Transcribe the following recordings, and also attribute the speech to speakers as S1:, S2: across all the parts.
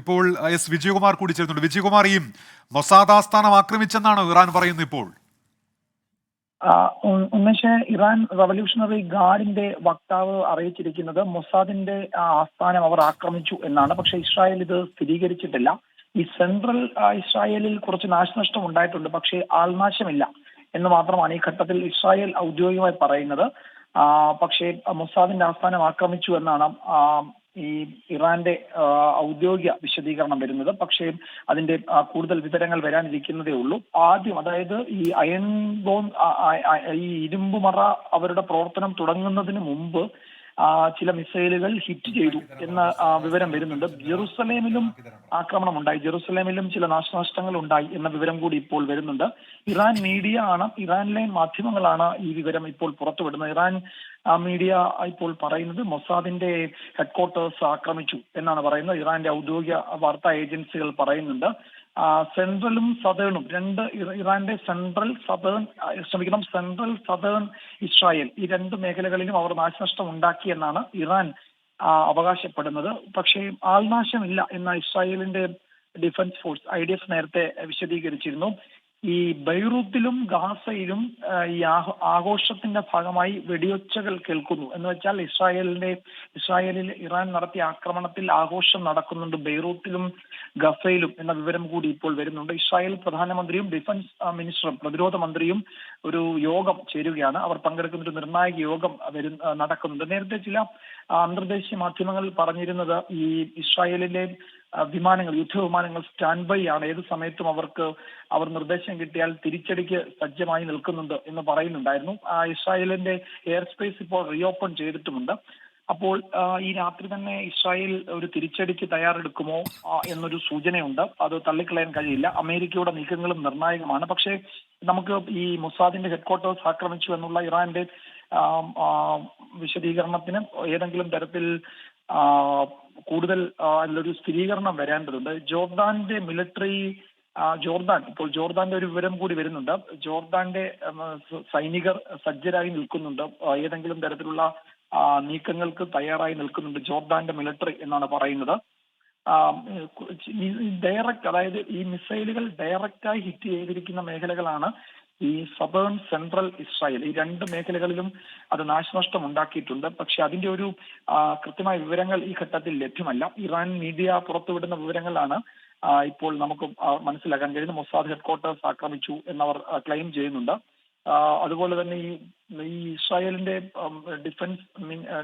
S1: ഇപ്പോൾ എസ് വിജയകുമാർ കൂടി ചേരുന്നുണ്ട് വിജയകുമാർ ഈ മൊസാദ് ആസ്ഥാനം ആക്രമിച്ചെന്നാണ് ഇറാൻ പറയുന്നത് ഇപ്പോൾ.
S2: ഉന്മേഷ് ഇറാൻ റവല്യൂഷണറി ഗാർഡിന്റെ വക്താവ് അറിയിച്ചിരിക്കുന്നത് മൊസാദിന്റെ ആസ്ഥാനം അവർ ആക്രമിച്ചു എന്നാണ്. പക്ഷേ ഇസ്രായേൽ ഇത് സ്ഥിരീകരിച്ചിട്ടില്ല. ഈ സെൻട്രൽ ഇസ്രായേലിൽ കുറച്ച് നാശനഷ്ടം ഉണ്ടായിട്ടുണ്ട്. പക്ഷേ ആൾനാശമില്ല എന്ന് മാത്രമാണ് ഈ ഘട്ടത്തിൽ ഇസ്രായേൽ ഔദ്യോഗികമായി പറയുന്നത്. പക്ഷേ മൊസാദിന്റെ ആസ്ഥാനം ആക്രമിച്ചു എന്നാണ് ഈ ഇറാന്റെ ഔദ്യോഗിക വിശദീകരണം വരുന്നത്. പക്ഷേ അതിന്റെ കൂടുതൽ വിവരങ്ങൾ വരാനിരിക്കുന്നതേ ഉള്ളൂ. ആദ്യം അതായത് ഈ അയൺ ആ, ഈ ഇരുമ്പുമറ അവരുടെ പ്രവർത്തനം തുടങ്ങുന്നതിന് മുമ്പ് ചില മിസൈലുകൾ ഹിറ്റ് ചെയ്തു എന്ന വിവരം വരുന്നുണ്ട്. ജെറുസലേമിലും ആക്രമണം ഉണ്ടായി ജെറുസലേമിലും ചില നാശനഷ്ടങ്ങൾ ഉണ്ടായി എന്ന വിവരം കൂടി ഇപ്പോൾ വരുന്നുണ്ട്. ഇറാൻ മീഡിയ ആണ് ലൈൻ മാധ്യമങ്ങളാണ് ഈ വിവരം ഇപ്പോൾ പുറത്തുവിടുന്നത്. ഇറാൻ മീഡിയ ഇപ്പോൾ പറയുന്നത് മൊസാദിന്റെ ഹെഡ്ക്വാർട്ടേഴ്സ് ആക്രമിച്ചു എന്നാണ് പറയുന്നത്. ഇറാന്റെ ഔദ്യോഗിക വാർത്താ ഏജൻസികൾ പറയുന്നുണ്ട്. സെൻട്രലും സതേണും രണ്ട് ഇറ- ഇറാന്റെ സെൻട്രൽ സതേൺ ശ്രമിക്കണം സെൻട്രൽ സതേൺ ഇസ്രായേൽ. ഈ രണ്ട് മേഖലകളിലും അവർ നാശനഷ്ടം ഉണ്ടാക്കി എന്നാണ് ഇറാൻ അവകാശപ്പെടുന്നത്. പക്ഷേ ആൾനാശമില്ല എന്ന ഇസ്രായേലിന്റെ defence force I D F നേരത്തെ വിശദീകരിച്ചിരുന്നു. ഈ ബൈറൂത്തിലും ഗാസയിലും ഈ ആഘ- ആഘോഷത്തിന്റെ ഭാഗമായി വെടിയൊച്ചകൾ കേൾക്കുന്നു. എന്ന് വെച്ചാൽ ഇസ്രായേലിന്റെ ഇസ്രായേലിൽ ഇറാൻ നടത്തിയ ആക്രമണത്തിൽ ആഘോഷം നടക്കുന്നുണ്ട്. ബൈറൂത്തിലും ഗസയിലും എന്ന വിവരം കൂടി ഇപ്പോൾ വരുന്നുണ്ട്. ഇസ്രായേൽ പ്രധാനമന്ത്രിയും ഡിഫൻസ് മിനിസ്റ്ററും പ്രതിരോധ മന്ത്രിയും ഒരു യോഗം ചേരുകയാണ്. അവർ പങ്കെടുക്കുന്ന ഒരു നിർണായക യോഗം വരും നടക്കുന്നുണ്ട്. നേരത്തെ ചില അന്തർദേശീയ മാധ്യമങ്ങൾ പറഞ്ഞിരുന്നത് ഈ ഇസ്രായേലിലെ വിമാനങ്ങൾ യുദ്ധവിമാനങ്ങൾ സ്റ്റാൻഡ് ബൈ ആണ്. ഏത് സമയത്തും അവർക്ക് അവർ നിർദ്ദേശം കിട്ടിയാൽ തിരിച്ചടിക്ക് സജ്ജമായി നിൽക്കുന്നുണ്ട് എന്ന് പറയുന്നുണ്ടായിരുന്നു. ഇസ്രായേലിന്റെ എയർ സ്പേസ് ഇപ്പോൾ റീഓപ്പൺ ചെയ്തിട്ടുമുണ്ട്. അപ്പോൾ ഈ രാത്രി തന്നെ ഇസ്രായേൽ ഒരു തിരിച്ചടിക്ക് തയ്യാറെടുക്കുമോ എന്നൊരു സൂചനയുണ്ട്. അത് തള്ളിക്കളയാൻ കഴിയില്ല. അമേരിക്കയുടെ നീക്കങ്ങളും നിർണായകമാണ്. പക്ഷേ നമുക്ക് ഈ മൊസാദിന്റെ ഹെഡ്ക്വാർട്ടേഴ്സ് ആക്രമിച്ചു എന്നുള്ള ഇറാന്റെ വിശദീകരണത്തിന് ഏതെങ്കിലും തരത്തിൽ കൂടുതൽ അതിലൊരു സ്ഥിരീകരണം വരേണ്ടതുണ്ട്. ജോർദാന്റെ മിലിറ്ററി ജോർദാൻ ഇപ്പോൾ ജോർദാന്റെ ഒരു വിവരം കൂടി വരുന്നുണ്ട്. ജോർദാന്റെ സൈനികർ സജ്ജരായി നിൽക്കുന്നുണ്ട്. ഏതെങ്കിലും തരത്തിലുള്ള നീക്കങ്ങൾക്ക് തയ്യാറായി നിൽക്കുന്നുണ്ട് ജോർദാന്റെ മിലിറ്ററി എന്നാണ് പറയുന്നത്. ഡയറക്റ്റ് അതായത് ഈ മിസൈലുകൾ ഡയറക്റ്റായി ഹിറ്റ് ചെയ്തിരിക്കുന്ന മേഖലകളാണ് ഈ സബേൺ സെൻട്രൽ ഇസ്രായേൽ ഈ രണ്ട് മേഖലകളിലും അത് നാശനഷ്ടം ഉണ്ടാക്കിയിട്ടുണ്ട് പക്ഷെ അതിന്റെ ഒരു കൃത്യമായ വിവരങ്ങൾ ഈ ഘട്ടത്തിൽ ലഭ്യമല്ല. ഇറാൻ മീഡിയ പുറത്തുവിടുന്ന വിവരങ്ങളാണ് ഇപ്പോൾ നമുക്ക് മനസ്സിലാക്കാൻ കഴിയുന്നത്. മൊസാദ് ഹെഡ്ക്വാർട്ടേഴ്സ് ആക്രമിച്ചു എന്നവർ ക്ലെയിം ചെയ്യുന്നുണ്ട്. അതുപോലെ തന്നെ ഈ ഇസ്രായേലിന്റെ ഡിഫൻസ്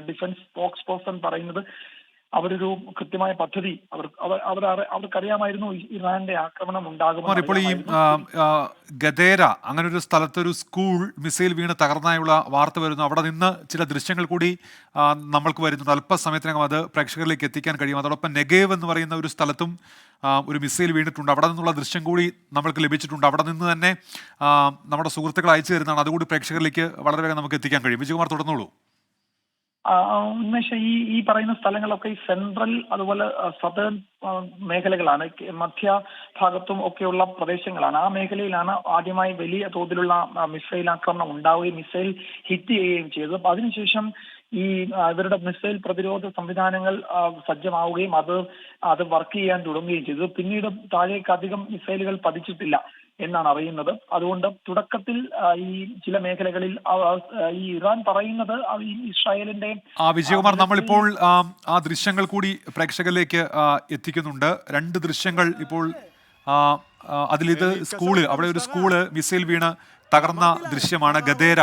S2: ഡിഫൻസ് സ്പോക്സ് പേഴ്സൺ പറയുന്നത് അവരൊരു കൃത്യമായ പദ്ധതി അവർ അവർ അവർക്കറിയാമായിരുന്നു ഇറാന്റെ ആക്രമണം ഉണ്ടാകുമെന്ന്
S1: ഇപ്പോൾ ഈ ഗദേര അങ്ങനെ ഒരു സ്ഥലത്തൊരു സ്കൂൾ മിസൈൽ വീണ് തകർന്നായുള്ള വാർത്ത വരുന്നു. അവിടെ നിന്ന് ചില ദൃശ്യങ്ങൾ കൂടി നമ്മൾക്ക് വരുന്നുണ്ട്. അല്പസമയത്തിനകം അത് പ്രേക്ഷകരിലേക്ക് എത്തിക്കാൻ കഴിയും. അതോടൊപ്പം നെഗേവ് എന്ന് പറയുന്ന ഒരു സ്ഥലത്തും ഒരു മിസൈൽ വീണിട്ടുണ്ട്. അവിടെ നിന്നുള്ള ദൃശ്യം കൂടി നമ്മൾക്ക് ലഭിച്ചിട്ടുണ്ട്. അവിടെ നിന്ന് തന്നെ നമ്മുടെ സുഹൃത്തുക്കൾ അയച്ചു തരുന്നതാണ്. അതുകൂടി പ്രേക്ഷകരിലേക്ക് വളരെ വേഗം നമുക്ക് എത്തിക്കാൻ കഴിയും. വിജയകുമാർ തുടർന്നോളൂ.
S2: ഉന്മേഷ് ഈ ഈ പറയുന്ന സ്ഥലങ്ങളൊക്കെ ഈ സെൻട്രൽ അതുപോലെ സദേൺ മേഖലകളാണ് മധ്യ ഭാഗത്തും ഒക്കെയുള്ള പ്രദേശങ്ങളാണ്. ആ മേഖലയിലാണ് ആദ്യമായി വലിയ തോതിലുള്ള മിസൈൽ ആക്രമണം ഉണ്ടാവുകയും മിസൈൽ ഹിറ്റ് ചെയ്യുകയും ചെയ്തത്. അതിനുശേഷം ഈ ഇവരുടെ മിസൈൽ പ്രതിരോധ സംവിധാനങ്ങൾ സജ്ജമാവുകയും അത് അത് വർക്ക് ചെയ്യാൻ തുടങ്ങുകയും ചെയ്തു. പിന്നീട് താഴേക്ക് അധികം മിസൈലുകൾ പതിച്ചിട്ടില്ല. എന്നാണ് അറിയുന്നത്. അതുകൊണ്ട് തുടക്കത്തിൽ ഈ ചില മേഖലകളിൽ ഈ ഇറാൻ പറയുന്നത് ഇസ്രായേലിന്റെ
S1: ആ വിജയകുമാർ നമ്മളിപ്പോൾ ആ, ദൃശ്യങ്ങൾ കൂടി പ്രേക്ഷകരിലേക്ക് എത്തിക്കുന്നുണ്ട്. രണ്ട് ദൃശ്യങ്ങൾ ഇപ്പോൾ അതിലിത് സ്കൂൾ അവിടെ ഒരു സ്കൂൾ മിസൈൽ വീണ് തകർന്ന ദൃശ്യമാണ് ഗദേര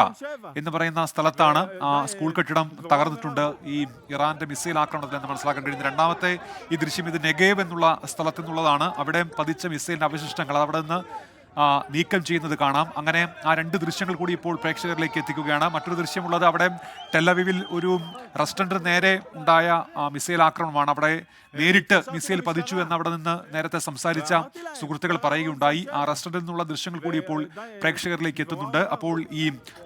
S1: എന്ന് പറയുന്ന സ്ഥലത്താണ് ആ സ്കൂൾ കെട്ടിടം തകർന്നിട്ടുണ്ട്. ഈ ഇറാന്റെ മിസൈൽ ആക്രമണത്തിൽ എന്ന് മനസ്സിലാക്കാൻ കഴിയുന്നത് രണ്ടാമത്തെ ഈ ദൃശ്യം ഇത് നെഗേവ് എന്നുള്ള സ്ഥലത്തു നിന്നുള്ളതാണ്. അവിടെ പതിച്ച മിസൈലിന്റെ അവശിഷ്ടങ്ങൾ അവിടെ നിന്ന് നീക്കം ചെയ്യുന്നത് കാണാം. അങ്ങനെ ആ രണ്ട് ദൃശ്യങ്ങൾ കൂടി ഇപ്പോൾ പ്രേക്ഷകരിലേക്ക് എത്തിക്കുകയാണ്. മറ്റൊരു ദൃശ്യമുള്ളത് അവിടെ ടെല്ലവിവിൽ ഒരു റെസ്റ്റോറന്റ് നേരെ ഉണ്ടായ മിസൈൽ ആക്രമണമാണ്. അവിടെ നേരിട്ട് മിസൈൽ പതിച്ചു എന്ന് അവിടെ നിന്ന് നേരത്തെ സംസാരിച്ച സുഹൃത്തുക്കൾ പറയുകയുണ്ടായി. ആ റെസ്റ്റോറന്റിൽ നിന്നുള്ള ദൃശ്യങ്ങൾ കൂടി ഇപ്പോൾ പ്രേക്ഷകരിലേക്ക് എത്തുന്നുണ്ട്. അപ്പോൾ ഈ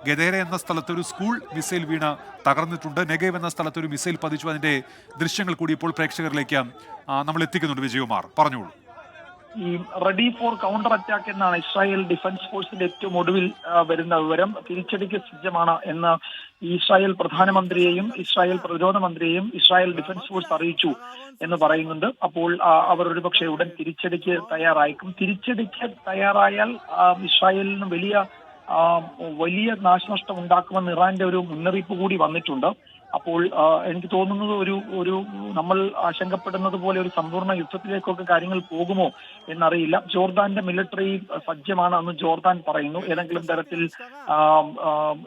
S1: ഗദേര എന്ന സ്ഥലത്ത് ഒരു സ്കൂൾ മിസൈൽ വീണ് തകർന്നിട്ടുണ്ട്. നെഗേവ് എന്ന സ്ഥലത്ത് ഒരു മിസൈൽ പതിച്ചു. അതിന്റെ ദൃശ്യങ്ങൾ കൂടി ഇപ്പോൾ പ്രേക്ഷകരിലേക്ക് നമ്മൾ എത്തിക്കുന്നുണ്ട് വിജയകുമാർ. പറഞ്ഞോളൂ.
S2: ഈ റെഡി ഫോർ കൗണ്ടർ അറ്റാക്ക് എന്നാണ് ഇസ്രായേൽ ഡിഫൻസ് ഫോഴ്സിന്റെ ഏറ്റവും ഒടുവിൽ വരുന്ന വിവരം. തിരിച്ചടിക്ക് സജ്ജമാണ് എന്ന് ഇസ്രായേൽ പ്രധാനമന്ത്രിയെയും ഇസ്രായേൽ പ്രതിരോധ മന്ത്രിയെയും ഇസ്രായേൽ ഡിഫൻസ് ഫോഴ്സ് അറിയിച്ചു എന്ന് പറയുന്നുണ്ട്. അപ്പോൾ അവർ ഒരുപക്ഷെ ഉടൻ തിരിച്ചടിക്ക് തയ്യാറായേക്കും. തിരിച്ചടിക്ക് തയ്യാറായാൽ ഇസ്രായേലിന് വലിയ വലിയ നാശനഷ്ടം ഉണ്ടാക്കുമെന്ന് ഇറാന്റെ ഒരു മുന്നറിയിപ്പ് കൂടി വന്നിട്ടുണ്ട്. അപ്പോൾ എനിക്ക് തോന്നുന്നത് ഒരു ഒരു നമ്മൾ ആശങ്കപ്പെടുന്നത് പോലെ ഒരു സമ്പൂർണ യുദ്ധത്തിലേക്കൊക്കെ കാര്യങ്ങൾ പോകുമോ എന്നറിയില്ല. ജോർദാന്റെ മിലിറ്ററി സജ്ജമാണ് അന്ന് ജോർദാൻ പറയുന്നു. ഏതെങ്കിലും തരത്തിൽ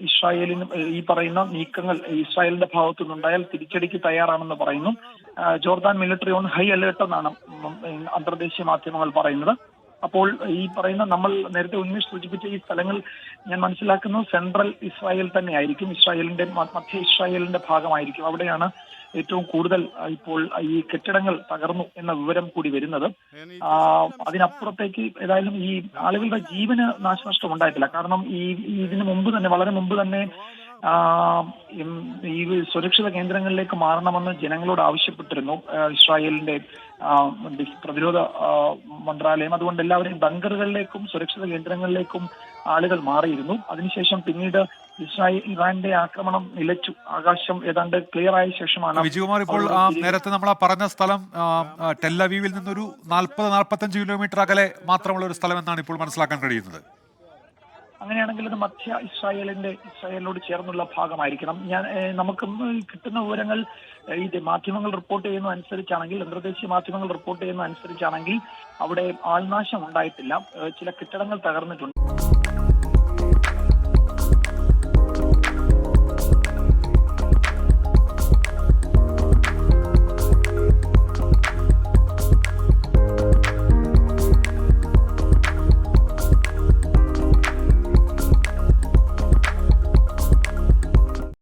S2: ഇസ്രായേലിന് ഈ പറയുന്ന നീക്കങ്ങൾ ഇസ്രായേലിന്റെ ഭാഗത്തു നിന്നുണ്ടായാൽ തിരിച്ചടിക്ക് തയ്യാറാണെന്ന് പറയുന്നു. Jordan military on high alert എന്നാണ് അന്തർദേശീയ മാധ്യമങ്ങൾ പറയുന്നത്. അപ്പോൾ ഈ പറയുന്ന നമ്മൾ നേരത്തെ ഉന്മേഷ് സൂചിപ്പിച്ച ഈ സ്ഥലങ്ങൾ ഞാൻ മനസ്സിലാക്കുന്നത് സെൻട്രൽ ഇസ്രായേൽ തന്നെ ആയിരിക്കും ഇസ്രായേലിന്റെ മധ്യ ഇസ്രായേലിന്റെ ഭാഗമായിരിക്കും. അവിടെയാണ് ഏറ്റവും കൂടുതൽ ഇപ്പോൾ ഈ കെട്ടിടങ്ങൾ തകർന്നു എന്ന വിവരം കൂടി വരുന്നത്. അതിനപ്പുറത്തേക്ക് ഏതായാലും ഈ ആളുകളുടെ ജീവന് നാശനഷ്ടം ഉണ്ടായിട്ടില്ല. കാരണം ഈ ഇതിനു മുമ്പ് തന്നെ വളരെ മുമ്പ് തന്നെ ഈ സുരക്ഷിത കേന്ദ്രങ്ങളിലേക്ക് മാറണമെന്ന് ജനങ്ങളോട് ആവശ്യപ്പെട്ടിരുന്നു. ഇസ്രായേലിന്റെ പ്രതിരോധ മന്ത്രാലയം. അതുകൊണ്ട് എല്ലാവരെയും ബങ്കറുകളിലേക്കും സുരക്ഷിത കേന്ദ്രങ്ങളിലേക്കും ആളുകൾ മാറിയിരുന്നു. അതിനുശേഷം പിന്നീട് ഇസ്രായേൽ ഇറാന്റെ ആക്രമണം നിലച്ചു. ആകാശം ഏതാണ്ട് ക്ലിയർ ആയ ശേഷമാണ്
S1: വിജയകുമാർ ഇപ്പോൾ നേരത്തെ നമ്മൾ പറഞ്ഞ സ്ഥലം ടെല്ലവീവിൽ നിന്നൊരു നാൽപ്പത് നാൽപ്പത്തഞ്ച് കിലോമീറ്റർ അകലെ മാത്രമുള്ള ഒരു സ്ഥലം എന്നാണ് ഇപ്പോൾ മനസ്സിലാക്കാൻ കഴിയുന്നത്.
S2: അങ്ങനെയാണെങ്കിൽ അത് മധ്യ ഇസ്രായേലിന്റെ ഇസ്രായേലിനോട് ചേർന്നുള്ള ഭാഗമായിരിക്കണം. ഞാൻ നമുക്ക് കിട്ടുന്ന വിവരങ്ങൾ ഇത് മാധ്യമങ്ങൾ റിപ്പോർട്ട് ചെയ്യുന്ന അനുസരിച്ചാണെങ്കിൽ അന്തർദേശീയ മാധ്യമങ്ങൾ റിപ്പോർട്ട് ചെയ്യുന്ന അനുസരിച്ചാണെങ്കിൽ അവിടെ ആൾനാശം ഉണ്ടായിട്ടില്ല. ചില കെട്ടിടങ്ങൾ തകർന്നിട്ടുണ്ട്.